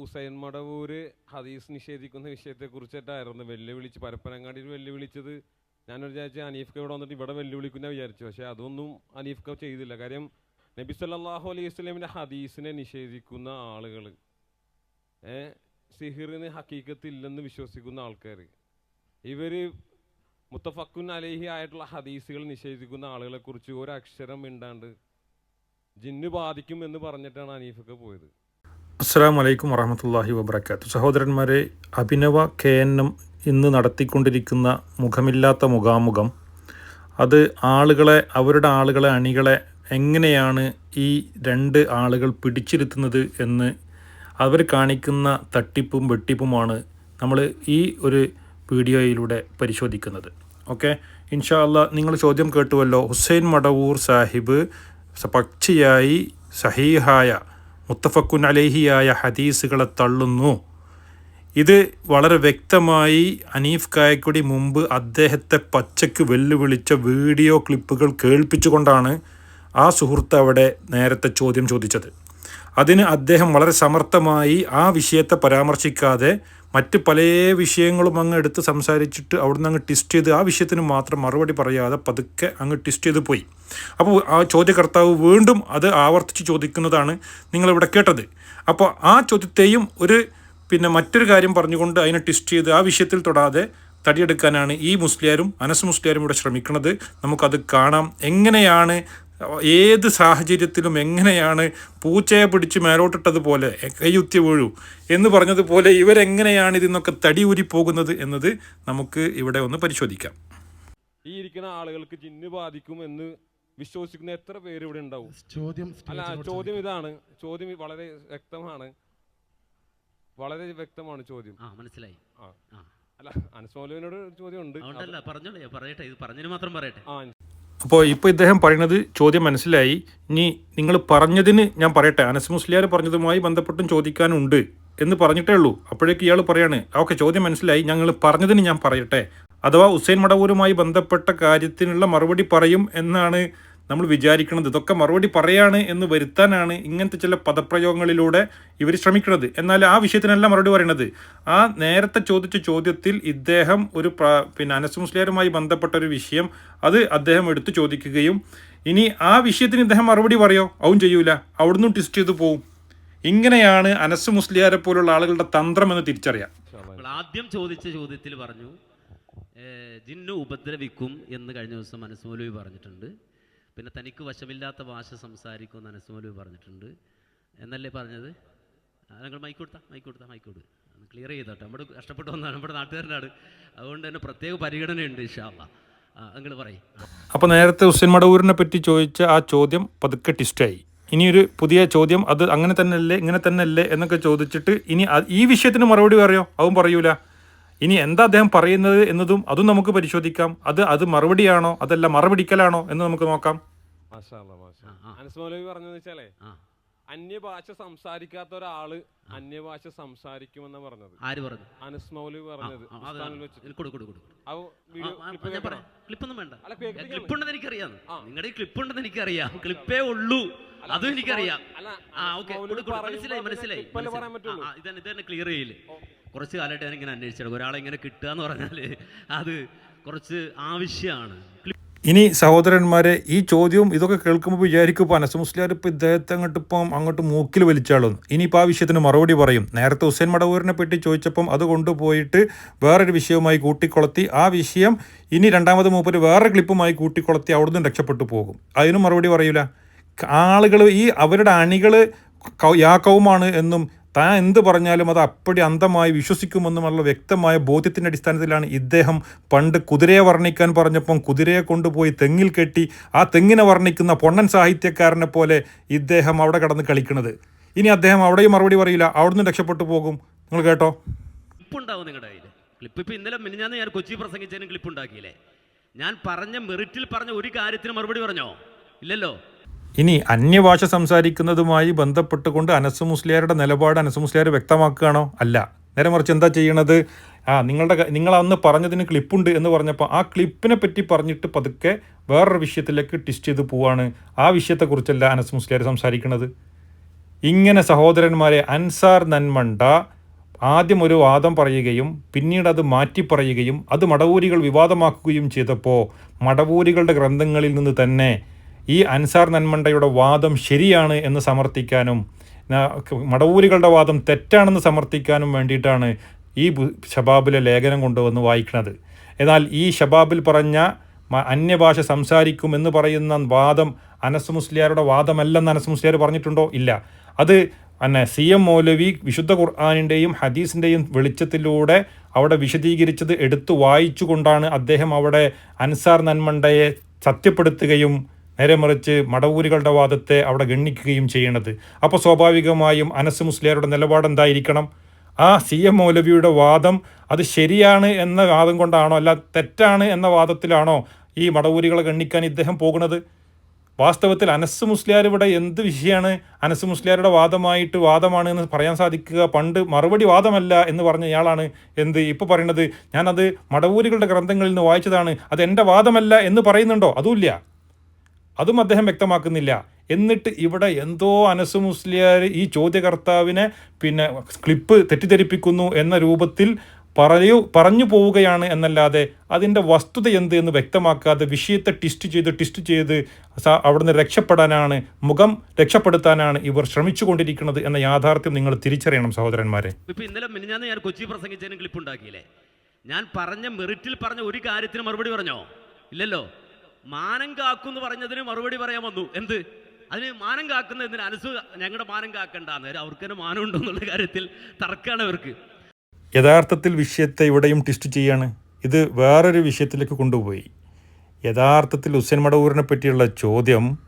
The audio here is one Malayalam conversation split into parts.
ഹുസൈൻ മടവൂര് ഹദീസ് നിഷേധിക്കുന്ന വിഷയത്തെ കുറിച്ചിട്ടായിരുന്നു വെല്ലുവിളിച്ച് പരപ്പനങ്ങാടിയിൽ വെല്ലുവിളിച്ചത്. ഞാനൊരു വിചാരിച്ചു അനീഫ് ഇവിടെ വന്നിട്ട് ഇവിടെ വെല്ലുവിളിക്കുന്ന വിചാരിച്ചു. പക്ഷെ അതൊന്നും അനീഫ് ചെയ്തില്ല. കാര്യം നബി സല്ലാഹു അലൈഹി വസല്ലമിന്റെ ഹദീസിനെ നിഷേധിക്കുന്ന ആളുകൾ ഏ സിഹിറിന് ഹക്കീക്കത്ത് ഇല്ലെന്ന് വിശ്വസിക്കുന്ന ആൾക്കാർ ഇവർ മുത്തഫക്കുൻ അലേഹി ആയിട്ടുള്ള ഹദീസുകൾ നിഷേധിക്കുന്ന ആളുകളെ കുറിച്ച് ഒരു അക്ഷരം മിണ്ടാണ്ട് ജിന്ന് ബാധിക്കും എന്ന് പറഞ്ഞിട്ടാണ് അനീഫൊക്കെ പോയത്. അസ്സാം വലൈക്കും വറഹമത്തല്ലാഹി വബർക്കാത്തു സഹോദരന്മാരെ അഭിനവ കെ എൻ എം ഇന്ന് നടത്തിക്കൊണ്ടിരിക്കുന്ന മുഖമില്ലാത്ത മുഖാമുഖം. അത് ആളുകളെ അവരുടെ ആളുകളെ അണികളെ എങ്ങനെയാണ് ഈ രണ്ട് ആളുകൾ പിടിച്ചിരുത്തുന്നത് എന്ന് അവർ കാണിക്കുന്ന തട്ടിപ്പും വെട്ടിപ്പുമാണ് നമ്മൾ ഈ ഒരു വീഡിയോയിലൂടെ പരിശോധിക്കുന്നത്. ഓക്കെ? ഇൻഷാ അല്ല നിങ്ങൾ ചോദ്യം കേട്ടുവല്ലോ. ഹുസൈൻ മടവൂർ സാഹിബ് പക്ഷിയായി സഹീഹായ മുത്തഫക്കുൻ അലേഹിയായ ഹദീസുകളെ തള്ളുന്നു. ഇത് വളരെ വ്യക്തമായി അനീഫ് കായക്കുടി മുമ്പ് അദ്ദേഹത്തെ പച്ചയ്ക്ക് വെല്ലുവിളിച്ച വീഡിയോ ക്ലിപ്പുകൾ കേൾപ്പിച്ചുകൊണ്ടാണ് ആ സുഹൃത്ത് അവിടെ നേരത്തെ ചോദ്യം ചോദിച്ചത്. അതിന് അദ്ദേഹം വളരെ സമർത്ഥമായി ആ വിഷയത്തെ പരാമർശിക്കാതെ മറ്റ് പല വിഷയങ്ങളും അങ്ങ് എടുത്ത് സംസാരിച്ചിട്ട് അവിടുന്ന് അങ്ങ് ടിസ്റ്റ് ചെയ്ത് ആ വിഷയത്തിന് മാത്രം മറുപടി പറയാതെ പതുക്കെ അങ്ങ് ടിസ്റ്റ് ചെയ്ത് പോയി. അപ്പോൾ ആ ചോദ്യകർത്താവ് വീണ്ടും അത് ആവർത്തിച്ച് ചോദിക്കുന്നതാണ് നിങ്ങളിവിടെ കേട്ടത്. അപ്പോൾ ആ ചോദ്യത്തെയും ഒരു പിന്നെ മറ്റൊരു കാര്യം പറഞ്ഞുകൊണ്ട് അതിനെ ടിസ്റ്റ് ചെയ്ത് ആ വിഷയത്തിൽ തൊടാതെ തടിയെടുക്കാനാണ് ഈ മുസ്ലിയാരും അനസ് മുസ്ലിയാരും ഇവിടെ ശ്രമിക്കുന്നത്. നമുക്കത് കാണാം. എങ്ങനെയാണ് ഏത് സാഹചര്യത്തിലും എങ്ങനെയാണ് പൂച്ചയെ പിടിച്ച് മേലോട്ടിട്ടതുപോലെ കൈയുത്തി വീഴൂ എന്ന് പറഞ്ഞതുപോലെ ഇവരെങ്ങനെയാണ് ഇതിന്നൊക്കെ തടി ഊരി പോകുന്നത് എന്നത് നമുക്ക് ഇവിടെ ഒന്ന് പരിശോധിക്കാം. ഈ ഇരിക്കുന്ന ആളുകൾക്ക് ജിന്ന് ബാധിക്കും എന്ന് വിശ്വസിക്കുന്ന എത്ര പേര് ഇവിടെ ഉണ്ടാവും? ചോദ്യം അല്ല ചോദ്യം ഇതാണ്. ചോദ്യം വളരെ വ്യക്തമാണ്. വളരെ വ്യക്തമാണ് ചോദ്യം. ആ മനസ്സിലായി. അല്ല അനസ്മൗലുവിനോട് ഒരു ചോദ്യം ഉണ്ട് പറഞ്ഞോളൂ പറയട്ടെ. ഇത് പറഞ്ഞതിന് മാത്രം പറയട്ടെ. ആ അപ്പോൾ ഇപ്പോൾ ഇദ്ദേഹം പറയുന്നത് ചോദ്യം മനസ്സിലായി. ഇനി നിങ്ങൾ പറഞ്ഞതിന് ഞാൻ പറയട്ടെ. അനസ് മുസ്ലിയാർ പറഞ്ഞതുമായി ബന്ധപ്പെട്ടും ചോദിക്കാനുണ്ട് എന്ന് പറഞ്ഞിട്ടേ ഉള്ളൂ. അപ്പോഴേക്ക് ഇയാൾ പറയാണ് ഓക്കെ ചോദ്യം മനസ്സിലായി. ഞങ്ങൾ പറഞ്ഞതിന് ഞാൻ പറയട്ടെ. അഥവാ ഹുസൈൻ മടവൂരുമായി ബന്ധപ്പെട്ട കാര്യത്തിനുള്ള മറുപടി പറയും എന്നാണ് നമ്മൾ വിചാരിക്കുന്നത് ഇതൊക്കെ മറുപടി പറയാണ് എന്ന് വരുത്താനാണ് ഇങ്ങനത്തെ ചില പദപ്രയോഗങ്ങളിലൂടെ ഇവർ ശ്രമിക്കുന്നത് എന്നാൽ ആ വിഷയത്തിനല്ല മറുപടി പറയുന്നത് ആ നേരത്തെ ചോദിച്ച ചോദ്യത്തിൽ ഇദ്ദേഹം ഒരു പിന്നെ അനസ് മുസ്ലിയാരുമായി ബന്ധപ്പെട്ട ഒരു വിഷയം അത് അദ്ദേഹം എടുത്തു ചോദിക്കുകയും ഇനി ആ വിഷയത്തിന് ഇദ്ദേഹം മറുപടി പറയോ? അവൻ ചെയ്യൂല. അവിടുന്ന് ട്വിസ്റ്റ് ചെയ്തു പോവും. ഇങ്ങനെയാണ് അനസ് മുസ്ലിയാരെ പോലുള്ള ആളുകളുടെ തന്ത്രം എന്ന് തിരിച്ചറിയാം. ആദ്യം ചോദിച്ച ചോദ്യത്തിൽ പറഞ്ഞു ജിന്നു ഉപദ്രവിക്കും എന്ന് കഴിഞ്ഞ ദിവസം മനസ്സുമൂലി പറഞ്ഞിട്ടുണ്ട്. പിന്നെ തനിക്ക് വശമില്ലാത്ത ഭാഷ സംസാരിക്കുമെന്ന് മനസ്സുമൗലവി പറഞ്ഞിട്ടുണ്ട്. എന്നല്ലേ പറഞ്ഞത്? ഞങ്ങൾ മൈക്ക് കൊടുത്താ മൈക്ക് കൊടുത്താ മൈക്ക് കൊടു. ക്ലിയർ ചെയ്തോട്ടെ. നമ്മുടെ കഷ്ടപ്പെട്ടു വന്നാണ് നമ്മുടെ നാട്ടുകാരനാണ്. അതുകൊണ്ട് തന്നെ പ്രത്യേക പരിഗണനയുണ്ട് ഇഷാള്ള നിങ്ങൾ പറയും. അപ്പോൾ നേരത്തെ ഹുസൈൻ മടവൂരിനെ പറ്റി ചോദിച്ച ആ ചോദ്യം പതുക്കെ ടിസ്റ്റായി ഇനിയൊരു പുതിയ ചോദ്യം അത് അങ്ങനെ തന്നെ അല്ലേ ഇങ്ങനെ തന്നെ അല്ലേ എന്നൊക്കെ ചോദിച്ചിട്ട് ഇനി ഈ വിഷയത്തിന് മറുപടി പറയോ. അതും പറയൂല. ഇനി എന്താ അദ്ദേഹം പറയുന്നത് എന്നതും അതും നമുക്ക് പരിശോധിക്കാം. അത് അത് മറുപടിയാണോ? അതല്ല മറുപടിക്കലാണോ എന്ന് നമുക്ക് നോക്കാം. അനസ്മൗലവി പറഞ്ഞതെന്ന് വെച്ചാലേ അന്യഭാഷ സംസാരിക്കാത്ത ഒരാൾ അന്യഭാഷ സംസാരിക്കുമെന്നാ പറഞ്ഞത്. ആര് പറഞ്ഞു അനസ്മൗലവി പറഞ്ഞത് ആ, അത് ഉസ്താദിൽ വെച്ചിട്ട്. കൊടു കൊടു കൊടു ആ വീഡിയോ ക്ലിപ്പ് ഞാൻ കേൾക്കണോ? ക്ലിപ്പൊന്നും വേണ്ട. അല്ല. ക്ലിപ്പ് ഉണ്ടെന്ന് എനിക്കറിയാം. ആ. നിങ്ങളുടെ ക്ലിപ്പ് ഉണ്ടെന്ന് എനിക്കറിയാം. ക്ലിപ്പേ ഉള്ളൂ. അതും എനിക്കറിയാം. ആ ഓക്കെ. മനസ്സിലായി മനസ്സിലായി ഇതന്നെ ഇതന്നെ ക്ലിയർ ചെയ്യില്ലേ കുറച്ച് കാലമായിട്ട് ഞാൻ ഇങ്ങനെ അന്വേഷിച്ചത് ഒരാളെ ഇങ്ങനെ കിട്ടുക എന്ന് പറഞ്ഞാൽ അത് കുറച്ച് ആവശ്യമാണ്. ഇനി സഹോദരന്മാരെ ഈ ചോദ്യവും ഇതൊക്കെ കേൾക്കുമ്പോൾ വിചാരിക്കും ഇപ്പോൾ അനസ് മുസ്ലിയാർ ഇപ്പോൾ ഇദ്ദേഹത്തെ അങ്ങോട്ട് ഇപ്പം അങ്ങോട്ട് മൂക്കിൽ വലിച്ചാളും. ഇനിയിപ്പോൾ ആ വിഷയത്തിന് മറുപടി പറയും. നേരത്തെ ഹുസൈൻ മടവൂരിനെ പറ്റി ചോദിച്ചപ്പം അത് കൊണ്ടുപോയിട്ട് വേറൊരു വിഷയവുമായി കൂട്ടിക്കൊളത്തി. ആ വിഷയം ഇനി രണ്ടാമത് മൂപ്പര് വേറെ ക്ലിപ്പുമായി കൂട്ടിക്കൊളത്തി അവിടുന്ന് രക്ഷപ്പെട്ടു പോകും. അതിനും മറുപടി പറയൂല? ആളുകൾ ഈ അവരുടെ അണികൾ യാക്കവുമാണ് എന്നും താൻ എന്ത് പറഞ്ഞാലും അത് അപ്പടി അന്ധമായി വിശ്വസിക്കുമെന്നുമുള്ള വ്യക്തമായ ബോധ്യത്തിന്റെ അടിസ്ഥാനത്തിലാണ് ഇദ്ദേഹം പണ്ട് കുതിരയെ വർണിക്കാൻ പറഞ്ഞപ്പം കുതിരയെ കൊണ്ടുപോയി തെങ്ങിൽ കെട്ടി ആ തെങ്ങിനെ വർണിക്കുന്ന പൊണ്ണൻ സാഹിത്യക്കാരനെ പോലെ ഇദ്ദേഹം അവിടെ കടന്ന് കളിക്കുന്നത് ഇനി അദ്ദേഹം അവിടെയും മറുപടി പറയില്ല. അവിടുന്ന് രക്ഷപ്പെട്ടു പോകും. നിങ്ങൾ കേട്ടോ? ക്ലിപ്പ് ഉണ്ടാവും നിങ്ങളുടെ ക്ലിപ്പ് ഇന്നലെ ഞാൻ കൊച്ചി പ്രസംഗിച്ചതിന് ഞാൻ പറഞ്ഞ മെറിറ്റിൽ പറഞ്ഞ ഒരു കാര്യത്തിന് മറുപടി പറഞ്ഞോ? ഇല്ലല്ലോ? ഇനി അന്യഭാഷ സംസാരിക്കുന്നതുമായി ബന്ധപ്പെട്ടുകൊണ്ട് അനസ് മുസ്ലിയാരുടെ നിലപാട് അനസ് മുസ്ലിയാർ വ്യക്തമാക്കുകയാണോ? അല്ല. നേരെ മറിച്ച് എന്താ ചെയ്യണത്? ആ നിങ്ങളുടെ നിങ്ങൾ അന്ന് പറഞ്ഞതിന് ക്ലിപ്പുണ്ട് എന്ന് പറഞ്ഞപ്പോൾ ആ ക്ലിപ്പിനെ പറ്റി പറഞ്ഞിട്ട് പതുക്കെ വേറൊരു വിഷയത്തിലേക്ക് ടിസ്റ്റ് ചെയ്ത് പോവാണ്. ആ വിഷയത്തെക്കുറിച്ചല്ല അനസ് മുസ്ലിയാർ സംസാരിക്കുന്നത് ഇങ്ങനെ സഹോദരന്മാരെ അൻസാർ നന്മണ്ട ആദ്യം ഒരു വാദം പറയുകയും പിന്നീട് അത് മാറ്റി പറയുകയും അത് മടവൂരികൾ വിവാദമാക്കുകയും ചെയ്തപ്പോൾ മടവൂരികളുടെ ഗ്രന്ഥങ്ങളിൽ നിന്ന് തന്നെ ഈ അൻസാർ നന്മണ്ടയുടെ വാദം ശരിയാണ് എന്ന് സമർത്ഥിക്കാനും മടവൂരികളുടെ വാദം തെറ്റാണെന്ന് സമർത്ഥിക്കാനും വേണ്ടിയിട്ടാണ് ഈ ഷബാബിലെ ലേഖനം കൊണ്ടുവന്ന് വായിക്കുന്നത്. എന്നാൽ ഈ ഷബാബിൽ പറഞ്ഞ അന്യഭാഷ സംസാരിക്കും എന്ന് പറയുന്ന വാദം അനസ് മുസ്ലിയാരുടെ വാദമല്ലെന്ന് അനസ് മുസ്ലിയാർ പറഞ്ഞിട്ടുണ്ടോ? ഇല്ല. അത് അന്നെ സി എം മൗലവി വിശുദ്ധ ഖുർആാനിന്റെയും ഹദീസിന്റെയും വെളിച്ചത്തിലൂടെ അവിടെ വിശദീകരിച്ചത് എടുത്തു വായിച്ചുകൊണ്ടാണ് അദ്ദേഹം അവിടെ അൻസാർ നന്മണ്ടയെ സത്യപ്പെടുത്തുകയും നേരെ മറിച്ച് മടവൂരികളുടെ വാദത്തെ അവിടെ ഗണ്ണിക്കുകയും ചെയ്യണത് അപ്പോൾ സ്വാഭാവികമായും അനസ് മുസ്ലിയാരുടെ നിലപാട് എന്തായിരിക്കണം ആ സി എം മൗലവിയുടെ വാദം അത് ശരിയാണ് എന്ന വാദം കൊണ്ടാണോ അല്ല തെറ്റാണ് എന്ന വാദത്തിലാണോ ഈ മടവൂരികളെ ഗണ്ണിക്കാൻ ഇദ്ദേഹം പോകുന്നത്? വാസ്തവത്തിൽ അനസ് മുസ്ലിയാർ ഇവിടെ എന്ത് വിഷയമാണ് അനസ് മുസ്ലിയാരുടെ വാദമായിട്ട് വാദമാണ് എന്ന് പറയാൻ സാധിക്കുക പണ്ട് മറുപടി വാദമല്ല എന്ന് പറഞ്ഞ ഇയാളാണ് എന്ത് ഇപ്പോൾ പറയുന്നത് ഞാനത് മടവൂരികളുടെ ഗ്രന്ഥങ്ങളിൽ നിന്ന് വായിച്ചതാണ്. അത് എന്റെ വാദമല്ല എന്ന് പറയുന്നുണ്ടോ? അതുമില്ല. അതും അദ്ദേഹം വ്യക്തമാക്കുന്നില്ല. എന്നിട്ട് ഇവിടെ എന്തോ അനസ് മുസ്ലിയാർ ഈ ചോദ്യകർത്താവിനെ പിന്നെ ക്ലിപ്പ് തെറ്റിദ്ധരിപ്പിക്കുന്നു എന്ന രൂപത്തിൽ പറയൂ പറഞ്ഞു പോവുകയാണ് എന്നല്ലാതെ അതിന്റെ വസ്തുത എന്ത് എന്ന് വ്യക്തമാക്കാതെ വിഷയത്തെ ടിസ്റ്റ് ചെയ്ത് ടിസ്റ്റ് ചെയ്ത് അവിടുന്ന് രക്ഷപ്പെടാനാണ് മുഖം രക്ഷപ്പെടുത്താനാണ് ഇവർ ശ്രമിച്ചു ശ്രമിച്ചുകൊണ്ടിരിക്കുന്നത് എന്ന യാഥാർത്ഥ്യം നിങ്ങൾ തിരിച്ചറിയണം സഹോദരന്മാരെ. ഇപ്പൊ ഇന്നലെ ഞാൻ കൊച്ചി പ്രസംഗിച്ചതിന് ക്ലിപ്പ് ഉണ്ടാക്കിയില്ലേ ഞാൻ പറഞ്ഞ മെറിറ്റിൽ പറഞ്ഞ ഒരു കാര്യത്തിന് മറുപടി പറഞ്ഞോ? ഇല്ലല്ലോ? മാനം കാക്കും എന്ന് പറഞ്ഞതിന് മറുപടി പറയാൻ വന്നു. എന്ത്? അതിന് മാനം കാക്കുന്ന എന്തിന്? അനുസു ഞങ്ങളുടെ മാനം കാക്കണ്ട. നേരം അവർക്ക് തന്നെ മാനം ഉണ്ടോ എന്നുള്ള കാര്യത്തിൽ തർക്കമാണ് അവർക്ക്. യഥാർത്ഥത്തിൽ വിഷയത്തെ ഇവിടെയും ടിസ്റ്റ് ചെയ്യാണ്. ഇത് വേറൊരു വിഷയത്തിലേക്ക് കൊണ്ടുപോയി. യഥാർത്ഥത്തിൽ ഹുസൈൻ മടവൂരിനെ പറ്റിയുള്ള ചോദ്യം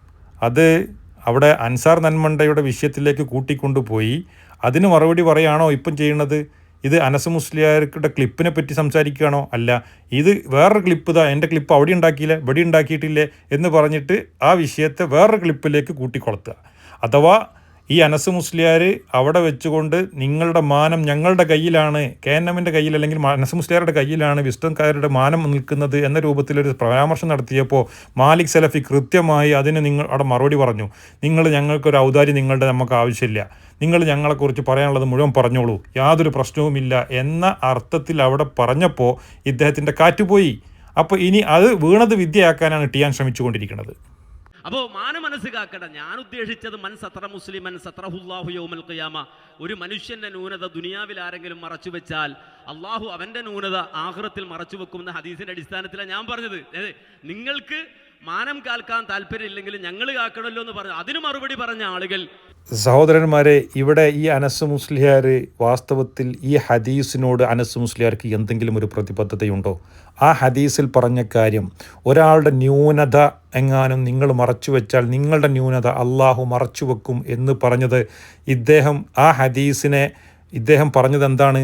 അത് അവിടെ അൻസാർ നന്മണ്ടയുടെ വിഷയത്തിലേക്ക് കൂട്ടിക്കൊണ്ടുപോയി. അതിന് മറുപടി പറയാണോ ഇപ്പം ചെയ്യുന്നത് ഇത് അനസ് മുസ്ലിയാർക്കുടെ ക്ലിപ്പിനെ പറ്റി സംസാരിക്കുകയാണോ? അല്ല. ഇത് വേറൊരു ക്ലിപ്പ് ഇതാ എന്റെ ക്ലിപ്പ് അവിടെ ഉണ്ടാക്കിയില്ല ഇവിടെ ഉണ്ടാക്കിയിട്ടില്ലേ എന്ന് പറഞ്ഞിട്ട് ആ വിഷയത്തെ വേറൊരു ക്ലിപ്പിലേക്ക് കൂട്ടിക്കൊളുത്തുക. അഥവാ ഈ അനസ് മുസ്ലിയാർ അവിടെ വെച്ചുകൊണ്ട് നിങ്ങളുടെ മാനം ഞങ്ങളുടെ കയ്യിലാണ് കെ എൻ എമ്മിന്റെ കയ്യിൽ അല്ലെങ്കിൽ അനസ് മുസ്ലിയാരുടെ കയ്യിലാണ് വിസ്തംകാരുടെ മാനം നിൽക്കുന്നത് എന്ന രൂപത്തിലൊരു പരാമർശം നടത്തിയപ്പോൾ മാലിക് സലഫി കൃത്യമായി അതിന് നിങ്ങൾ അവിടെ മറുപടി പറഞ്ഞു. നിങ്ങൾ ഞങ്ങൾക്കൊരു ഔദാര്യം നിങ്ങളുടെ നമുക്ക് ആവശ്യമില്ല. നിങ്ങൾ ഞങ്ങളെക്കുറിച്ച് പറയാനുള്ളത് മുഴുവൻ പറഞ്ഞോളൂ. യാതൊരു പ്രശ്നവുമില്ല എന്ന അർത്ഥത്തിൽ അവിടെ പറഞ്ഞപ്പോൾ ഇദ്ദേഹത്തിന്റെ കാറ്റുപോയി. അപ്പോൾ ഇനി അത് വീണത് വിദ്യയാക്കാനാണ് ടിയാൻ ശ്രമിച്ചുകൊണ്ടിരിക്കുന്നത്. അപ്പോ മാന മനസ്സ് കാക്കട ഞാൻ ഉദ്ദേശിച്ചത് മൻ സത്ര മുസ്ലിമൻ സത്രഹുല്ലാഹു യൗമൽ ഖിയാമ. ഒരു മനുഷ്യന്റെ ന്യൂനത ദുനിയാവിൽ ആരെങ്കിലും മറച്ചു വെച്ചാൽ അള്ളാഹു അവന്റെ ന്യൂനത ആഹ്റത്തിൽ മറച്ചു വെക്കുമെന്ന ഹദീസിന്റെ അടിസ്ഥാനത്തിലാണ് ഞാൻ പറഞ്ഞത്. നിങ്ങൾക്ക് മാനം കാൽക്കാൻ താല്പര്യമില്ലെങ്കിൽ ഞങ്ങൾ കാക്കണമല്ലോ എന്ന് പറഞ്ഞു. അതിന് മറുപടി പറഞ്ഞ ആളുകൾ സഹോദരന്മാരെ ഇവിടെ ഈ അനസ് മുസ്ലിയാർ വാസ്തവത്തിൽ ഈ ഹദീസിനോട് അനസ് മുസ്ലിയാർക്ക് എന്തെങ്കിലും ഒരു പ്രതിബദ്ധതയുണ്ടോ? ആ ഹദീസിൽ പറഞ്ഞ കാര്യം ഒരാളുടെ ന്യൂനത എങ്ങാനും നിങ്ങൾ മറച്ചു വെച്ചാൽ നിങ്ങളുടെ ന്യൂനത അള്ളാഹു മറച്ചു വെക്കും എന്ന് പറഞ്ഞത് ഇദ്ദേഹം ആ ഹദീസിനെ ഇദ്ദേഹം പറഞ്ഞത് എന്താണ്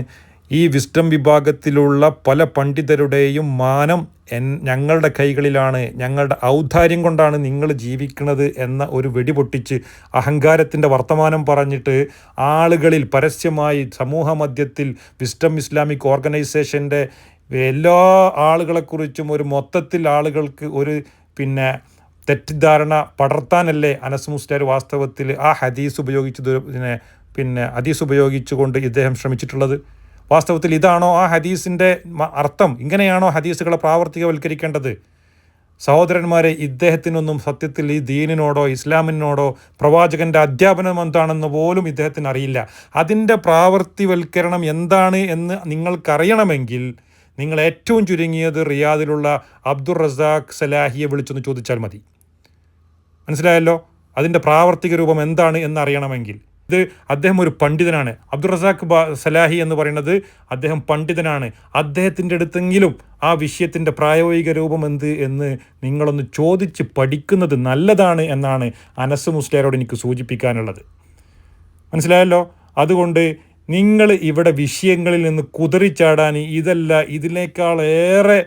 ഈ വിസ്റ്റം വിഭാഗത്തിലുള്ള പല പണ്ഡിതരുടെയും മാനം എൻ ഞങ്ങളുടെ കൈകളിലാണ് ഞങ്ങളുടെ ഔദാര്യം കൊണ്ടാണ് നിങ്ങൾ ജീവിക്കുന്നത് എന്ന ഒരു വെടിപൊട്ടിച്ച് അഹങ്കാരത്തിന്റെ വർത്തമാനം പറഞ്ഞിട്ട് ആളുകളിൽ പരസ്യമായി സമൂഹ മധ്യത്തിൽ വിസ്റ്റം ഇസ്ലാമിക് ഓർഗനൈസേഷന്റെ എല്ലാ ആളുകളെക്കുറിച്ചും ഒരു മൊത്തത്തിൽ ആളുകൾക്ക് ഒരു പിന്നെ തെറ്റിദ്ധാരണ പടർത്താനല്ലേ അനസ് മുസ്ലിയാർ വാസ്തവത്തിൽ ആ ഹദീസ് ഉപയോഗിച്ചത് പിന്നെ പിന്നെ ഹദീസ് ഉപയോഗിച്ചുകൊണ്ട് ഇദ്ദേഹം ശ്രമിച്ചിട്ടുള്ളത്? വാസ്തവത്തിൽ ഇതാണോ ആ ഹദീസിന്റെ അർത്ഥം? ഇങ്ങനെയാണോ ഹദീസുകളെ പ്രാവർത്തികവൽക്കരിക്കേണ്ടത്? സഹോദരന്മാരെ ഇദ്ദേഹത്തിനൊന്നും സത്യത്തിൽ ഈ ദീനിനോടോ ഇസ്ലാമിനോടോ പ്രവാചകന്റെ അധ്യാപനം എന്താണെന്ന് പോലും ഇദ്ദേഹത്തിന് അറിയില്ല. അതിന്റെ പ്രാവർത്തിവൽക്കരണം എന്താണ് എന്ന് നിങ്ങൾക്കറിയണമെങ്കിൽ നിങ്ങൾ ഏറ്റവും ചുരുങ്ങിയത് റിയാദിലുള്ള അബ്ദുൾ റസാഖ് സലാഹിയെ വിളിച്ചൊന്ന് ചോദിച്ചാൽ മതി. മനസ്സിലായല്ലോ? അതിന്റെ പ്രാവർത്തിക രൂപം എന്താണ് എന്ന് അറിയണമെങ്കിൽ ഇത് അദ്ദേഹം ഒരു പണ്ഡിതനാണ്. അബ്ദുൾ റസാഖ് സലാഹി എന്ന് പറയുന്നത് അദ്ദേഹം പണ്ഡിതനാണ്. അദ്ദേഹത്തിന്റെ അടുത്തെങ്കിലും ആ വിഷയത്തിന്റെ പ്രായോഗിക രൂപം എന്ത് എന്ന് നിങ്ങളൊന്ന് ചോദിച്ച് പഠിക്കുന്നത് നല്ലതാണ് എന്നാണ് അനസ് മുസ്ലിയാരോട് എനിക്ക് സൂചിപ്പിക്കാനുള്ളത്. മനസ്സിലായല്ലോ? അതുകൊണ്ട് നിങ്ങൾ ഇവിടെ വിഷയങ്ങളിൽ നിന്ന് കുതിറിച്ചാടാൻ ഇതല്ല ഇതിനേക്കാൾ ഏറെ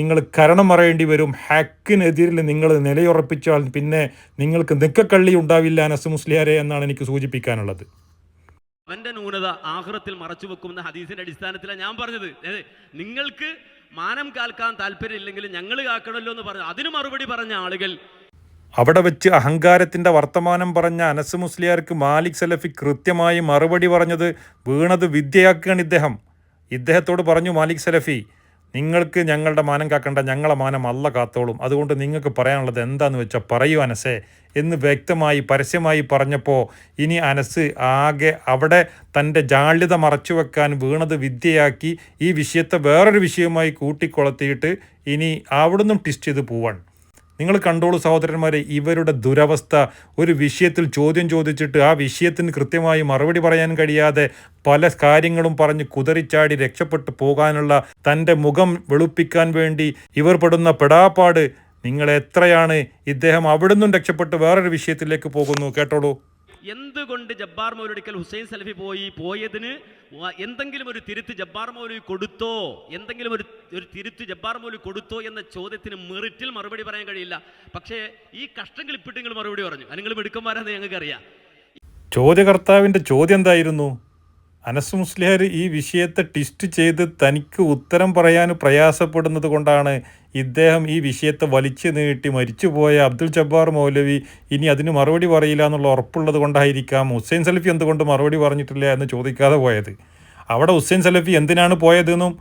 നിങ്ങൾ കരണം മറയേണ്ടി വരും. ഹാക്കിനെതിരിൽ നിങ്ങൾ നിലയുറപ്പിച്ചാൽ പിന്നെ നിങ്ങൾക്ക് നിക്കക്കള്ളി ഉണ്ടാവില്ല അനസ് മുസ്ലിയാരെ എന്നാണ് എനിക്ക് സൂചിപ്പിക്കാനുള്ളത്. അവന്റെ ന്യൂനത ആഹ്റത്തിൽ മറച്ചു വെക്കുമെന്ന ഹദീസിന്റെ അടിസ്ഥാനത്തിലാണ് ഞാൻ പറഞ്ഞത്. നിങ്ങൾക്ക് മാനം കാൽക്കാൻ താല്പര്യമില്ലെങ്കിൽ ഞങ്ങൾ കാക്കണമല്ലോ എന്ന് പറഞ്ഞു അതിന് മറുപടി പറഞ്ഞ ആളുകൾ അവിടെ വെച്ച് അഹങ്കാരത്തിന്റെ വർത്തമാനം പറഞ്ഞ അനസ് മുസ്ലിയാർക്ക് മാലിക് സലഫി കൃത്യമായി മറുപടി പറഞ്ഞത് വീണത് വിദ്യയാക്കുകയാണ് ഇദ്ദേഹം. ഇദ്ദേഹത്തോട് പറഞ്ഞു മാലിക് സലഫി നിങ്ങൾക്ക് ഞങ്ങളുടെ മാനം കാക്കേണ്ട ഞങ്ങളെ മാനം അല്ല കാത്തോളും. അതുകൊണ്ട് നിങ്ങൾക്ക് പറയാനുള്ളത് എന്താന്ന് വെച്ചാൽ പറയൂ അനസേ എന്ന് വ്യക്തമായി പരസ്യമായി പറഞ്ഞപ്പോൾ ഇനി അനസ് ആകെ അവിടെ തന്റെ ജാള്യത മറച്ചു വെക്കാൻ വീണത് വിദ്യയാക്കി ഈ വിഷയത്തെ വേറൊരു വിഷയവുമായി കൂട്ടിക്കൊളത്തിയിട്ട് ഇനി അവിടുന്ന് ട്വിസ്റ്റ് ചെയ്ത് പോവാണ്. നിങ്ങൾ കണ്ടോളൂ സഹോദരന്മാരെ ഇവരുടെ ദുരവസ്ഥ. ഒരു വിഷയത്തിൽ ചോദ്യം ചോദിച്ചിട്ട് ആ വിഷയത്തിന് കൃത്യമായി മറുപടി പറയാൻ കഴിയാതെ പല കാര്യങ്ങളും പറഞ്ഞ് കുതറിച്ചാടി രക്ഷപ്പെട്ടു പോകാനുള്ള തന്റെ മുഖം വെളുപ്പിക്കാൻ വേണ്ടി ഇവർ പെടുന്ന പെടാപ്പാട് നിങ്ങൾ എത്രയാണ് ഇദ്ദേഹം അവിടുന്നും രക്ഷപ്പെട്ട് വേറൊരു വിഷയത്തിലേക്ക് പോകുന്നു. കേട്ടോളൂ. എന്തുകൊണ്ട് ജബ്ബാർ മൗലവിക്കൽ ഹുസൈൻ സലഫി പോയി? പോയതിന് എന്തെങ്കിലും ഒരു തിരുത്ത് ജബ്ബാർ മൗലി കൊടുത്തോ? എന്തെങ്കിലും ഒരു ഒരു തിരുത്ത് ജബ്ബാർ മൗലി കൊടുത്തോ എന്ന ചോദ്യത്തിന് മെറിറ്റിൽ മറുപടി പറയാൻ കഴിയില്ല. പക്ഷേ ഈ കഷ്ടം ക്ലിപ്പിട്ട് നിങ്ങൾ മറുപടി പറഞ്ഞു. അല്ലെങ്കിൽ മിടുക്കന്മാരാന്ന് ഞങ്ങൾക്ക് അറിയാം ചോദ്യകർത്താവിന്റെ ചോദ്യം എന്തായിരുന്നു? അനസ് മുസ്ലിയാർ ഈ വിഷയത്തെ ട്വിസ്റ്റ് ചെയ്ത് തനിക്ക് ഉത്തരം പറയാൻ പ്രയാസപ്പെടുന്നത് കൊണ്ടാണ് ഇദ്ദേഹം ഈ വിഷയത്തെ വലിച്ചു നീട്ടി മരിച്ചുപോയ അബ്ദുൽ ജബ്ബാർ മൗലവി ഇനി അതിന് മറുപടി പറയില്ല എന്നുള്ള ഉറപ്പുള്ളത് കൊണ്ടായിരിക്കാം. ഹുസൈൻ സലഫി എന്തുകൊണ്ട് മറുപടി പറഞ്ഞിട്ടില്ല എന്ന് ചോദിക്കാതെ പോയത്? അവിടെ ഹുസൈൻ സലഫി എന്തിനാണ് പോയതെന്നും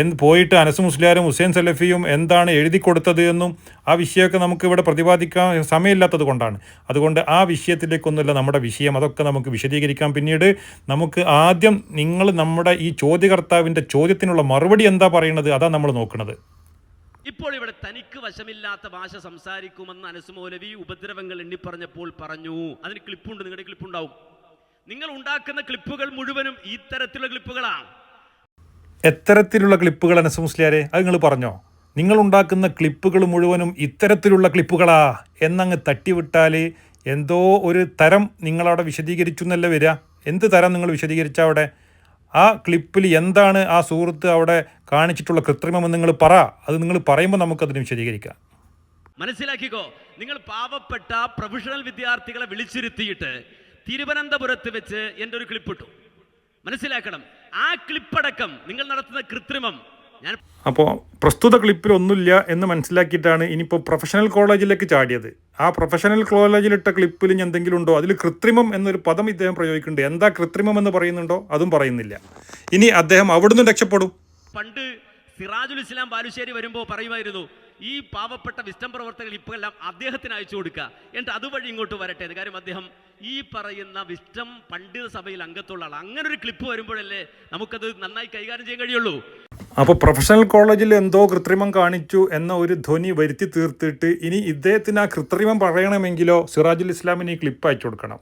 എന്ന് പോയിട്ട് അനസ് മുസ്ലിയാരും ഹുസൈൻ സലഫിയും എന്താണ് എഴുതി കൊടുത്തത് എന്നും ആ വിഷയമൊക്കെ നമുക്ക് ഇവിടെ പ്രതിപാദിക്കാൻ സമയമില്ലാത്തത് കൊണ്ടാണ്. അതുകൊണ്ട് ആ വിഷയത്തിലേക്കൊന്നുമില്ല നമ്മുടെ വിഷയം. അതൊക്കെ നമുക്ക് വിശദീകരിക്കാം. പിന്നീട് നമുക്ക് ആദ്യം നിങ്ങൾ നമ്മുടെ ഈ ചോദ്യകർത്താവിന്റെ ചോദ്യത്തിനുള്ള മറുപടി എന്താ പറയുന്നത്? അതാ നമ്മൾ നോക്കുന്നത് ഇപ്പോൾ ഇവിടെ തനിക്ക് വശമില്ലാത്ത ഭാഷ സംസാരിക്കുമെന്ന് അനസ് മൗലവി ഉപദ്രവങ്ങൾ എണ്ണിപ്പറഞ്ഞപ്പോൾ പറഞ്ഞു. അതിന് ക്ലിപ്പുണ്ട് നിങ്ങളുടെ ക്ലിപ്പുണ്ടാവും നിങ്ങൾ ഉണ്ടാക്കുന്ന ക്ലിപ്പുകൾ മുഴുവനും ഈ തരത്തിലുള്ള ക്ലിപ്പുകളാണ് എത്തരത്തിലുള്ള ക്ലിപ്പുകൾ അനസ് മുസ്ലിയാരെ അത് നിങ്ങൾ പറഞ്ഞോ? നിങ്ങൾ ഉണ്ടാക്കുന്ന ക്ലിപ്പുകൾ മുഴുവനും ഇത്തരത്തിലുള്ള ക്ലിപ്പുകളാ എന്നങ്ങ് തട്ടിവിട്ടാൽ എന്തോ ഒരു തരം നിങ്ങളവിടെ വിശദീകരിച്ചു എന്നല്ല വരിക? എന്ത് തരം നിങ്ങൾ വിശദീകരിച്ച അവിടെ? ആ ക്ലിപ്പിൽ എന്താണ് ആ സുഹൃത്ത് അവിടെ കാണിച്ചിട്ടുള്ള കൃത്രിമം നിങ്ങൾ പറ. അത് നിങ്ങൾ പറയുമ്പോൾ നമുക്കതിന് വിശദീകരിക്കാം. മനസ്സിലാക്കിക്കോ നിങ്ങൾ പാവപ്പെട്ട പ്രൊഫഷണൽ വിദ്യാർത്ഥികളെ വിളിച്ചിരുത്തിയിട്ട് തിരുവനന്തപുരത്ത് വെച്ച് എന്റെ ഒരു ക്ലിപ്പ് ഇട്ടു. മനസ്സിലാക്കണം. ആ ക്ലിപ്പടക്കം നിങ്ങൾ നടത്തുന്ന കൃത്രിമം. ഞാൻ അപ്പോൾ പ്രസ്തുത ക്ലിപ്പിൽ ഒന്നുമില്ല എന്ന് മനസ്സിലാക്കിയിട്ടാണ് ഇനിയിപ്പോൾ പ്രൊഫഷണൽ കോളേജിലേക്ക് ചാടിയത്. ആ പ്രൊഫഷണൽ കോളേജിലിട്ട ക്ലിപ്പിൽ ഇനി എന്തെങ്കിലും ഉണ്ടോ? അതിൽ കൃത്രിമം എന്നൊരു പദം ഇദ്ദേഹം പ്രയോഗിക്കുന്നുണ്ട്. എന്താ കൃത്രിമം എന്ന് പറയുന്നുണ്ടോ? അതും പറയുന്നില്ല. ഇനി അദ്ദേഹം അവിടുന്ന് രക്ഷപ്പെടും. പണ്ട് സിറാജുൽ ഇസ്ലാം ബാലുശ്ശേരി വരുമ്പോൾ പറയുമായിരുന്നു ഈ പാവപ്പെട്ട വിസ്റ്റം പ്രവർത്തകർ ഇപ്പോഴെല്ലാം അദ്ദേഹത്തിന് അയച്ചു കൊടുക്കുക എന്നിട്ട് അതുവഴി ഇങ്ങോട്ട് വരട്ടെ. കാര്യം അദ്ദേഹം ഈ പറയുന്ന വിസ്റ്റം പണ്ഡിത സഭയിൽ അംഗത്തുള്ള ആൾ അങ്ങനെ ഒരു ക്ലിപ്പ് വരുമ്പോഴല്ലേ നമുക്കത് നന്നായി കൈകാര്യം ചെയ്യാൻ കഴിയുള്ളൂ. അപ്പോൾ പ്രൊഫഷണൽ കോളേജിൽ എന്തോ കൃത്രിമം കാണിച്ചു എന്ന ഒരു ധ്വനി വരുത്തി തീർത്തിട്ട് ഇനി ഇദ്ദേഹത്തിന് ആ കൃത്രിമം പറയണമെങ്കിലോ സിറാജുൽ ഇസ്ലാമിന് ഈ ക്ലിപ്പ് അയച്ചു കൊടുക്കണം.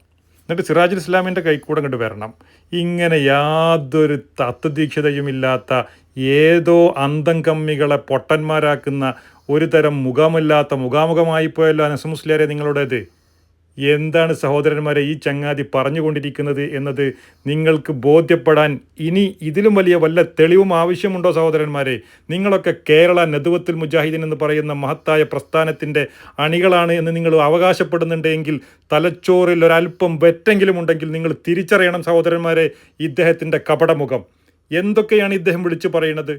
എന്നിട്ട് സിറാജുൽ ഇസ്ലാമിന്റെ കൈക്കൂടെ ഇങ്ങോട്ട് വരണം. ഇങ്ങനെ യാതൊരു തത്വദീക്ഷതയും ഇല്ലാത്ത ഏതോ അന്തം കമ്മികളെ പൊട്ടന്മാരാക്കുന്ന ഒരു തരം മുഖമില്ലാത്ത മുഖാമുഖമായി പോയല്ലോ അനസ് മുസ്ലിയാരെ നിങ്ങളുടേത്. എന്താണ് സഹോദരന്മാരെ ഈ ചങ്ങാതി പറഞ്ഞുകൊണ്ടിരിക്കുന്നത് എന്നത് നിങ്ങൾക്ക് ബോധ്യപ്പെടാൻ ഇനി ഇതിലും വലിയ വല്ല തെളിവും ആവശ്യമുണ്ടോ സഹോദരന്മാരെ? നിങ്ങളൊക്കെ കേരള നദുവത്തിൽ മുജാഹിദീൻ എന്ന് പറയുന്ന മഹത്തായ പ്രസ്ഥാനത്തിന്റെ അണികളാണ് എന്ന് നിങ്ങൾ അവകാശപ്പെടുന്നുണ്ടെങ്കിൽ തലച്ചോറിൽ ഒരല്പം വെറ്റെങ്കിലും ഉണ്ടെങ്കിൽ നിങ്ങൾ തിരിച്ചറിയണം സഹോദരന്മാരെ ഇദ്ദേഹത്തിന്റെ കപടമുഖം. എന്തൊക്കെയാണ് ഇദ്ദേഹം വിളിച്ചു പറയുന്നത്?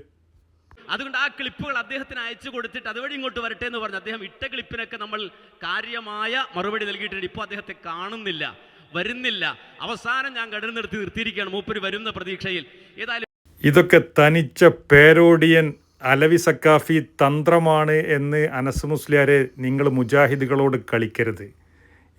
അതുകൊണ്ട് ആ ക്ലിപ്പുകൾ അദ്ദേഹത്തിന് അയച്ചു കൊടുത്തിട്ട് അതുവഴി ഇങ്ങോട്ട് വരട്ടെ എന്ന് പറഞ്ഞു. അദ്ദേഹം ഇട്ട ക്ലിപ്പിനൊക്കെ നമ്മൾ കാര്യമായ മറുപടി നൽകിയിട്ടുണ്ട്. ഇപ്പോൾ അദ്ദേഹത്തെ കാണുന്നില്ല വരുന്നില്ല. അവസാനം ഞാൻ കടൽ നിർത്തി നിർത്തിയിരിക്കുകയാണ് മൂപ്പര് വരുന്ന പ്രതീക്ഷയിൽ. ഏതായാലും ഇതൊക്കെ തനിച്ച പേരോഡിയൻ അലവി സക്കാഫി തന്ത്രമാണ് എന്ന് അനസ് മുസ്ലിയാരെ നിങ്ങൾ മുജാഹിദുകളോട് കളിക്കരുത്.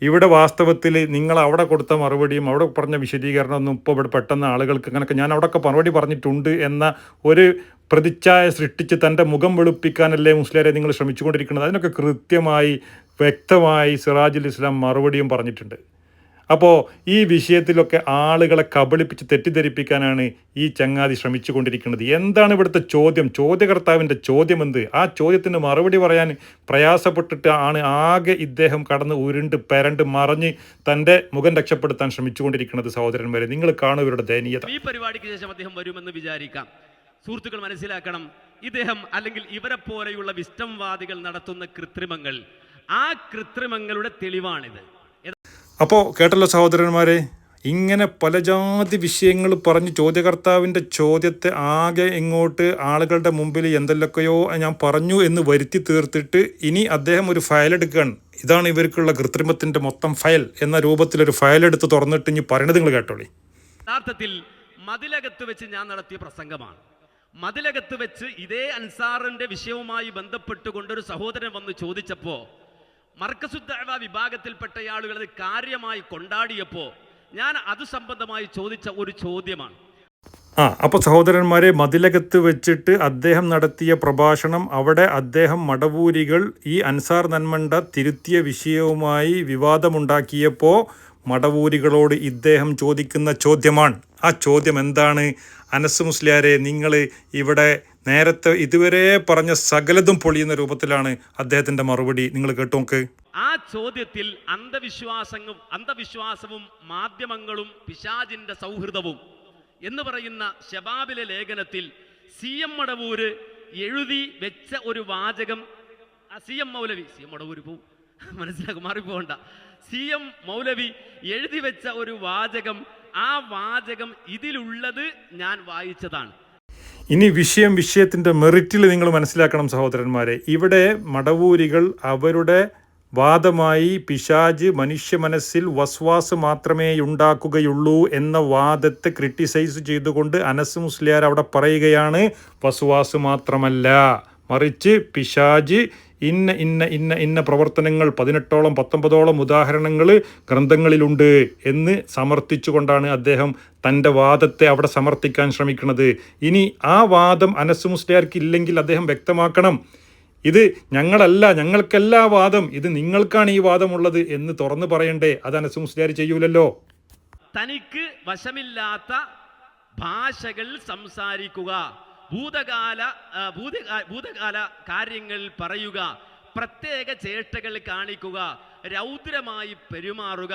ഇവിടെ വാസ്തവത്തിൽ നിങ്ങൾ അവിടെ കൊടുത്ത മറുപടിയും അവിടെ പറഞ്ഞ വിശദീകരണമൊന്നും ഇപ്പോൾ ഇവിടെ പെട്ടെന്ന് ആളുകൾക്ക് അങ്ങനെ ഞാൻ അവിടെയൊക്കെ മറുപടി പറഞ്ഞിട്ടുണ്ട് എന്ന ഒരു പ്രതിച്ഛായ സൃഷ്ടിച്ച് തന്റെ മുഖം വെളുപ്പിക്കാനല്ലേ മുസ്ലിരെ നിങ്ങൾ ശ്രമിച്ചുകൊണ്ടിരിക്കുന്നത്. അതിനൊക്കെ കൃത്യമായി വ്യക്തമായി സിറാജുൽ ഇസ്ലാം മറുപടിയും പറഞ്ഞിട്ടുണ്ട്. അപ്പോൾ ഈ വിഷയത്തിലൊക്കെ ആളുകളെ കബളിപ്പിച്ച് തെറ്റിദ്ധരിപ്പിക്കാനാണ് ഈ ചങ്ങാതി ശ്രമിച്ചു കൊണ്ടിരിക്കുന്നത് എന്താണ് ഇവിടുത്തെ ചോദ്യം? ചോദ്യകർത്താവിന്റെ ചോദ്യം എന്ത് ആ ചോദ്യത്തിന് മറുപടി പറയാൻ പ്രയാസപ്പെട്ടിട്ട് ആണ് ആകെ ഇദ്ദേഹം കടന്ന് ഉരുണ്ട് പെരണ്ട് മറിഞ്ഞ് തന്റെ മുഖം രക്ഷപ്പെടുത്താൻ ശ്രമിച്ചുകൊണ്ടിരിക്കുന്നത് സഹോദരന്മാരെ. നിങ്ങൾ കാണും ഇവരുടെ ദയനീയത. ഈ പരിപാടിക്ക് ശേഷം അദ്ദേഹം വരുമെന്ന് വിചാരിക്കാം. സുഹൃത്തുക്കൾ മനസ്സിലാക്കണം ഇദ്ദേഹം അല്ലെങ്കിൽ ഇവരെ പോലെയുള്ള വിഷ്ടംവാദികൾ നടത്തുന്ന കൃത്രിമങ്ങൾ. ആ കൃത്രിമങ്ങളുടെ തെളിവാണിത്. അപ്പോൾ കേട്ടല്ലോ സഹോദരന്മാരെ ഇങ്ങനെ പല ജാതി വിഷയങ്ങൾ പറഞ്ഞ് ചോദ്യകർത്താവിന്റെ ചോദ്യത്തെ ആകെ ഇങ്ങോട്ട് ആളുകളുടെ മുമ്പിൽ എന്തെല്ലൊക്കെയോ ഞാൻ പറഞ്ഞു എന്ന് വരുത്തി തീർത്തിട്ട് ഇനി അദ്ദേഹം ഒരു ഫയൽ എടുക്കുകയാണ്. ഇതാണ് ഇവർക്കുള്ള കൃത്രിമത്തിന്റെ മൊത്തം ഫയൽ എന്ന രൂപത്തിലൊരു ഫയൽ എടുത്ത് തുറന്നിട്ട് ഇനി പറയണത് നിങ്ങൾ കേട്ടോളി. യഥാർത്ഥത്തിൽ മതിലകത്ത് വെച്ച് ഞാൻ നടത്തിയ പ്രസംഗമാണ്. മതിലകത്ത് വെച്ച് ഇതേ അൻസാറിന്റെ വിഷയവുമായി ബന്ധപ്പെട്ടുകൊണ്ടൊരു സഹോദരൻ വന്ന് ചോദിച്ചപ്പോൾ മർക്കസുദ്ദാവ വിഭാഗത്തിൽപ്പെട്ട ആളുകൾ അത് കാര്യമായി കൊണ്ടാടിയപ്പോൾ ഞാൻ അത് സംബന്ധമായി ചോദിച്ച ഒരു ചോദ്യമാണ്. ആ അപ്പോൾ സഹോദരന്മാരെ മതിലകത്ത് വെച്ചിട്ട് അദ്ദേഹം നടത്തിയ പ്രഭാഷണം അവിടെ അദ്ദേഹം മടവൂരികൾ ഈ അൻസാർ നന്മണ്ട തിരുത്തിയ വിഷയവുമായി വിവാദമുണ്ടാക്കിയപ്പോൾ മടവൂരികളോട് ഇദ്ദേഹം ചോദിക്കുന്ന ചോദ്യമാണ്. ആ ചോദ്യം എന്താണ്? അനസ് മുസ്ലിയാരെ നിങ്ങൾ ഇവിടെ നേരത്തെ ഇതുവരെ പറഞ്ഞ സകലതും പൊളിയുന്ന രൂപത്തിലാണ് അദ്ദേഹത്തിന്റെ മറുപടി. നിങ്ങൾ കേട്ടു നോക്ക്. ആ ചോദ്യത്തിൽ അന്ധവിശ്വാസങ്ങളും അന്ധവിശ്വാസവും മാധ്യമങ്ങളും പിശാജിന്റെ സൗഹൃദവും എന്ന് പറയുന്ന ഷബാബിലെ ലേഖനത്തിൽ സി എം മടവൂര് എഴുതി വെച്ച ഒരു വാചകം C M Moulavi C M Madavoor പോവും. മനസ്സിലാക്കും മാറിപ്പോകണ്ട. സി എം മൗലവി എഴുതി വെച്ച ഒരു വാചകം ആ വാചകം ഇതിലുള്ളത് ഞാൻ വായിച്ചതാണ്. ഇനി വിഷയം വിഷയത്തിന്റെ മെറിറ്റിൽ നിങ്ങൾ മനസ്സിലാക്കണം സഹോദരന്മാരെ. ഇവിടെ മടവൂരികൾ അവരുടെ വാദമായി പിശാജ് മനുഷ്യ മനസ്സിൽ വസ്വാസ് മാത്രമേ ഉണ്ടാക്കുകയുള്ളൂ എന്ന വാദത്തെ ക്രിട്ടിസൈസ് ചെയ്തുകൊണ്ട് അനസ് മുസ്ലിയാർ അവിടെ പറയുകയാണ് വസ്വാസ് മാത്രമല്ല. മറിച്ച് പിശാജ് ഇന്ന ഇന്ന ഇന്ന ഇന്ന പ്രവർത്തനങ്ങൾ പതിനെട്ടോളം പത്തൊമ്പതോളം ഉദാഹരണങ്ങൾ ഗ്രന്ഥങ്ങളിലുണ്ട് എന്ന് സമർത്ഥിച്ചുകൊണ്ടാണ് അദ്ദേഹം തന്റെ വാദത്തെ അവിടെ സമർത്ഥിക്കാൻ ശ്രമിക്കുന്നത്. ഇനി ആ വാദം അനസ് മുസ്ലിയാർക്ക് ഇല്ലെങ്കിൽ അദ്ദേഹം വ്യക്തമാക്കണം. ഇത് ഞങ്ങളല്ല ഞങ്ങൾക്കല്ല വാദം ഇത് നിങ്ങൾക്കാണ് ഈ വാദമുള്ളത് എന്ന് തുറന്നു പറയണ്ടേ അത് അനസ് മുസ്ലിയാർ ചെയ്യൂലല്ലോ. തനിക്ക് വശമില്ലാത്ത ഭാഷകൾ സംസാരിക്കുക. ഭൂതകാല ഭൂതകാല ഭൂതകാല കാര്യങ്ങൾ പറയുക പ്രത്യേക ചേട്ടകൾ കാണിക്കുക രൗദ്രമായി പെരുമാറുക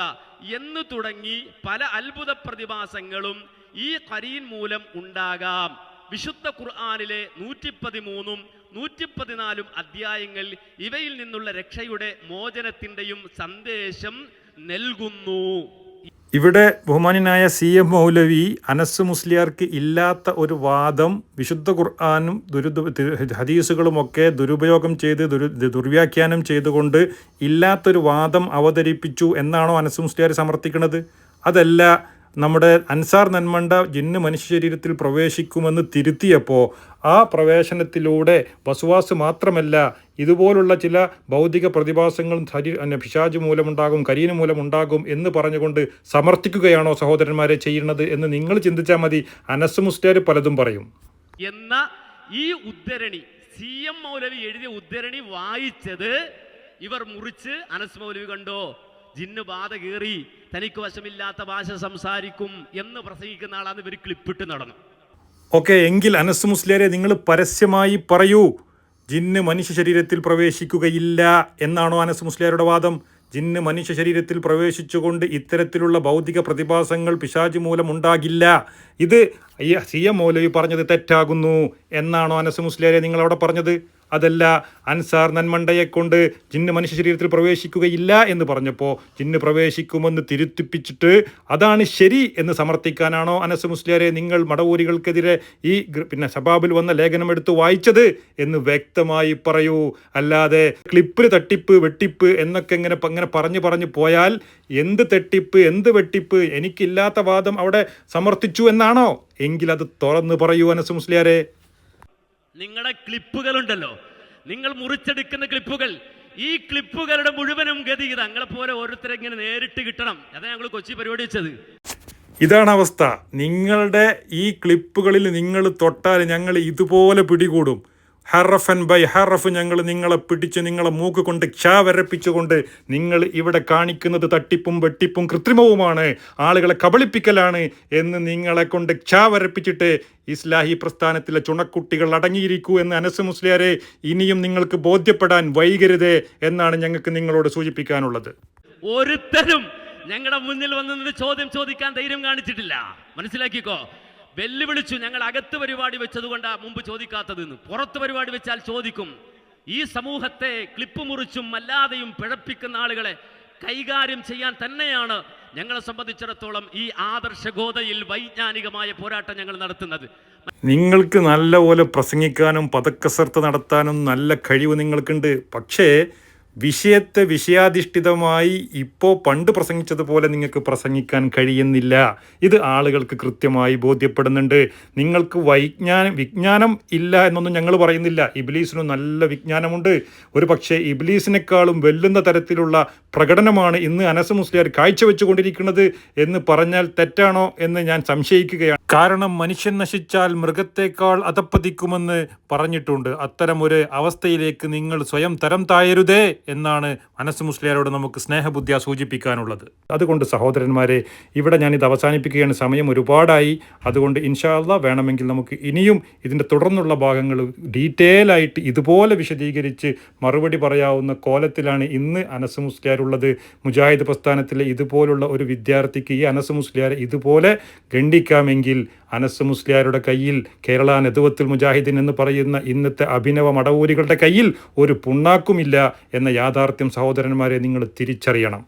എന്ന് തുടങ്ങി പല അത്ഭുത പ്രതിഭാസങ്ങളും ഈ കരീൻ മൂലം ഉണ്ടാകാം. വിശുദ്ധ ഖുർആാനിലെ നൂറ്റി പതിമൂന്നും നൂറ്റി പതിനാലും അധ്യായങ്ങൾ ഇവയിൽ നിന്നുള്ള രക്ഷയുടെ മോചനത്തിന്റെയും സന്ദേശം നൽകുന്നു. ഇവിടെ ബഹുമാനായ സി എം മൗലവി അനസ് മുസ്ലിയാർക്ക് ഇല്ലാത്ത ഒരു വാദം വിശുദ്ധ ഖുർആാനും ദുരു ഹദീസുകളുമൊക്കെ ദുരുപയോഗം ചെയ്ത് ദുർവ്യാഖ്യാനം ചെയ്തുകൊണ്ട് ഇല്ലാത്തൊരു വാദം അവതരിപ്പിച്ചു എന്നാണോ അനസ് മുസ്ലിയാർ സമർത്ഥിക്കുന്നത്? അതല്ല നമ്മുടെ അൻസാർ നന്മണ്ട ജിന്ന് മനുഷ്യ ശരീരത്തിൽ പ്രവേശിക്കുമെന്ന് തിരുത്തിയപ്പോൾ ആ പ്രവേശനത്തിലൂടെ വസുവാസ് മാത്രമല്ല ഇതുപോലുള്ള ചില ഭൗതിക പ്രതിഭാസങ്ങളും അല്ല, പിശാച് മൂലമുണ്ടാകും കരീന മൂലമുണ്ടാകും എന്ന് പറഞ്ഞുകൊണ്ട് സമർത്ഥിക്കുകയാണോ സഹോദരന്മാരെ ചെയ്യുന്നത് എന്ന് നിങ്ങൾ ചിന്തിച്ചാൽ മതി. അനസ് മുസ്റ്റാർ പലതും പറയും. എന്ന ഈ ഉദ്ധരണി സി എം മൗലവി എഴുതിയ ഉദ്ധരണി വായിച്ചത് ഇവർ മുറിച്ച് അനസ് മൗലവി കണ്ടോ? ജിന്ന് ബാധ കീറി തനിക്ക് വശമില്ലാത്ത ഭാഷ സംസാരിക്കും എന്ന് പ്രസംഗിക്കുന്ന ആളാണ് ഇവർ ക്ലിപ്പിട്ട് നടന്നു. ഓക്കെ എങ്കിൽ അനസ് മുസ്ലിയാരെ നിങ്ങൾ പരസ്യമായി പറയൂ. ജിന്ന് മനുഷ്യ ശരീരത്തിൽ പ്രവേശിക്കുകയില്ല എന്നാണോ അനസ് മുസ്ലിയാരുടെ വാദം? ജിന്ന് മനുഷ്യ ശരീരത്തിൽ പ്രവേശിച്ചുകൊണ്ട് ഇത്തരത്തിലുള്ള ഭൗതിക പ്രതിഭാസങ്ങൾ പിശാച് മൂലം ഉണ്ടാകില്ല. ഇത് സി എം മൗലവി പറഞ്ഞത് തെറ്റാകുന്നു എന്നാണോ അനസ് മുസ്ലിയാരെ നിങ്ങൾ അവിടെ പറഞ്ഞത്? അതല്ല അൻസാർ നന്മണ്ടയെ കൊണ്ട് ജിന്ന് മനുഷ്യ ശരീരത്തിൽ പ്രവേശിക്കുകയില്ല എന്ന് പറഞ്ഞപ്പോൾ ജിന്ന് പ്രവേശിക്കുമെന്ന് തിരുത്തിപ്പിച്ചിട്ട് അതാണ് ശരി എന്ന് സമർത്ഥിക്കാനാണോ അനസ് മുസ്ലിയാരെ നിങ്ങൾ മടവൂരികൾക്കെതിരെ ഈ പിന്നെ ശബാബിൽ വന്ന ലേഖനം എടുത്ത് വായിച്ചത് എന്ന് വ്യക്തമായി പറയൂ. അല്ലാതെ ക്ലിപ്പിൽ തട്ടിപ്പ് വെട്ടിപ്പ് എന്നൊക്കെ ഇങ്ങനെ അങ്ങനെ പറഞ്ഞു പറഞ്ഞു പോയാൽ എന്ത് തട്ടിപ്പ് എന്ത് വെട്ടിപ്പ് എനിക്കില്ലാത്ത വാദം അവിടെ സമർത്ഥിച്ചു എന്നാണോ? എങ്കിൽ അത് തുറന്ന് പറയൂ അനസ് മുസ്ലിയാരെ. നിങ്ങളുടെ ക്ലിപ്പുകളുണ്ടല്ലോ. നിങ്ങൾ മുറിച്ചെടുക്കുന്ന ക്ലിപ്പുകൾ. ഈ ക്ലിപ്പുകളുടെ മുഴുവനും ഗതി തങ്ങളെ പോലെ ഓരോരുത്തരെ ഇങ്ങനെ നേരിട്ട് കിട്ടണം. അതാ ഞങ്ങൾ കൊച്ചി പരിപാടി വെച്ചത്. ഇതാണ് അവസ്ഥ. നിങ്ങളുടെ ഈ ക്ലിപ്പുകളിൽ നിങ്ങൾ തൊട്ടാൽ ഞങ്ങൾ ഇതുപോലെ പിടികൂടും. ഹറഫൻ ബൈ ഹറഫ് ഞങ്ങൾ നിങ്ങളെ പിടിച്ച് നിങ്ങളെ മൂക്ക് കൊണ്ട് ചാ വരപ്പിച്ചുകൊണ്ട് നിങ്ങൾ ഇവിടെ കാണിക്കുന്നത് തട്ടിപ്പും വെട്ടിപ്പും കൃത്രിമവുമാണ്. ആളുകളെ കബളിപ്പിക്കലാണ് എന്ന് നിങ്ങളെ കൊണ്ട് ചാ വരപ്പിച്ചിട്ട് ഇസ്ലാഹി പ്രസ്ഥാനത്തിലെ ചുണക്കുട്ടികൾ അടങ്ങിയിരിക്കൂ എന്ന് അനസ് മുസ്ലിയാരെ ഇനിയും നിങ്ങൾക്ക് ബോധ്യപ്പെടാൻ വൈകരുത് എന്നാണ് ഞങ്ങൾക്ക് നിങ്ങളോട് സൂചിപ്പിക്കാനുള്ളത്. ഒരുത്തരും ഞങ്ങളുടെ മുന്നിൽ വന്ന് ചോദ്യം ചോദിക്കാൻ ധൈര്യം കാണിച്ചിട്ടില്ല. മനസ്സിലാക്കിക്കോ? വെല്ലുവിളിച്ചു ഞങ്ങൾ അകത്ത് പരിപാടി വെച്ചതുകൊണ്ടാണ് മുമ്പ് ചോദിക്കാത്തത് എന്ന് പുറത്ത് പരിപാടി വെച്ചാൽ ചോദിക്കും. ഈ സമൂഹത്തെ ക്ലിപ്പ് മുറിച്ചും അല്ലാതെയും പിഴപ്പിക്കുന്ന ആളുകളെ കൈകാര്യം ചെയ്യാൻ തന്നെയാണ് ഞങ്ങളെ സംബന്ധിച്ചിടത്തോളം ഈ ആദർശഗോതയിൽ വൈജ്ഞാനികമായ പോരാട്ടം ഞങ്ങൾ നടത്തുന്നത്. നിങ്ങൾക്ക് നല്ലപോലെ പ്രസംഗിക്കാനും പദക്കസർത്ത് നടത്താനും നല്ല കഴിവ് നിങ്ങൾക്കുണ്ട്. പക്ഷേ വിഷയത്തെ വിഷയാധിഷ്ഠിതമായി ഇപ്പോൾ പണ്ട് പ്രസംഗിച്ചതുപോലെ നിങ്ങൾക്ക് പ്രസംഗിക്കാൻ കഴിയുന്നില്ല. ഇത് ആളുകൾക്ക് കൃത്യമായി ബോധ്യപ്പെടുന്നുണ്ട്. നിങ്ങൾക്ക് വൈജ്ഞാനം വിജ്ഞാനം ഇല്ല എന്നൊന്നും ഞങ്ങൾ പറയുന്നില്ല. ഇബ്ലീസിനും നല്ല വിജ്ഞാനമുണ്ട്. ഒരു പക്ഷേ ഇബ്ലീസിനേക്കാളും വെല്ലുന്ന തരത്തിലുള്ള പ്രകടനമാണ് ഇന്ന് അനസ് മുസ്ലിയാർ കാഴ്ചവെച്ചുകൊണ്ടിരിക്കുന്നത് എന്ന് പറഞ്ഞാൽ തെറ്റാണോ എന്ന് ഞാൻ സംശയിക്കുകയാണ്. കാരണം മനുഷ്യൻ നശിച്ചാൽ മൃഗത്തേക്കാൾ അധപ്പതിക്കുമെന്ന് പറഞ്ഞിട്ടുണ്ട്. അത്തരം ഒരു അവസ്ഥയിലേക്ക് നിങ്ങൾ സ്വയം തരം തായരുതേ. എന്നാണ് അനസ് മുസ്ലിയാരോട് നമുക്ക് സ്നേഹബുദ്ധിയ സൂചിപ്പിക്കാനുള്ളത്. അതുകൊണ്ട് സഹോദരന്മാരെ ഇവിടെ ഞാനിത് അവസാനിപ്പിക്കുകയാണ്. സമയം ഒരുപാടായി. അതുകൊണ്ട് ഇൻഷാല്ല വേണമെങ്കിൽ നമുക്ക് ഇനിയും ഇതിന്റെ തുടർന്നുള്ള ഭാഗങ്ങൾ ഡീറ്റെയിൽ ആയിട്ട് ഇതുപോലെ വിശദീകരിച്ച് മറുപടി പറയാവുന്ന കോലത്തിലാണ് ഇന്ന് അനസ് മുസ്ലിയാരുള്ളത്. മുജാഹിദ് പ്രസ്ഥാനത്തിലെ ഇതുപോലുള്ള ഒരു വിദ്യാർത്ഥിക്ക് ഈ അനസ് മുസ്ലിയാരെ ഇതുപോലെ ഗണ്ഡിക്കാമെങ്കിൽ അനസ് മുസ്ലിയാരുടെ കയ്യിൽ കേരള നെതുവത്തിൽ മുജാഹിദീൻ എന്ന് പറയുന്ന ഇന്നത്തെ അഭിനവ മടവൂരികളുടെ കയ്യിൽ ഒരു പുണ്ണാക്കുമില്ല എന്ന യാഥാർത്ഥ്യം സഹോദരന്മാരെ നിങ്ങൾ തിരിച്ചറിയണം.